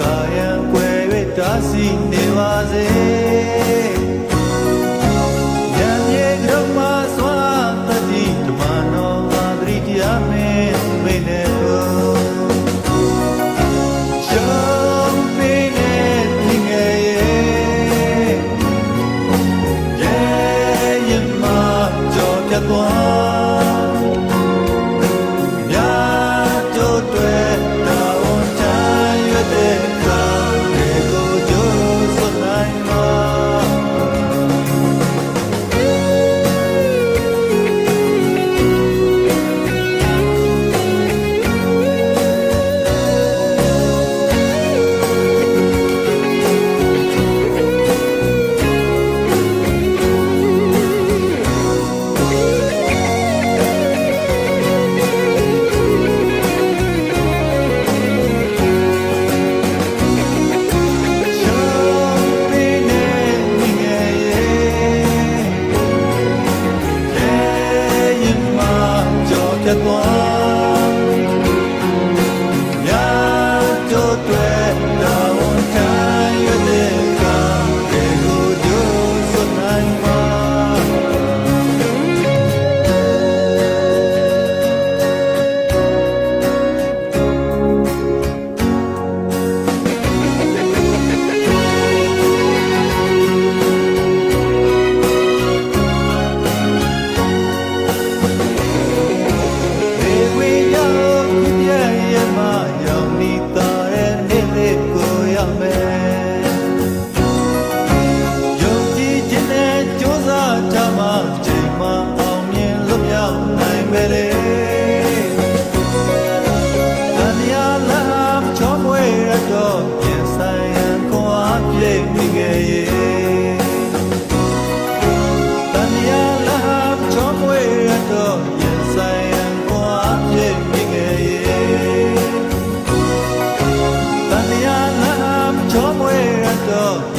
ကာယံကွယ်၍တားစီနေပါစေ တော့ပြန်ဆိုင်ရန်ခွာပြည့်မိငယ်ရဲ့တန်ရာလာချောမွေရတော့ပြန်ဆိုင်ရန်ခွာပြည့်မိငယ်ရဲ့တန်ရာလာချောမွေရတော့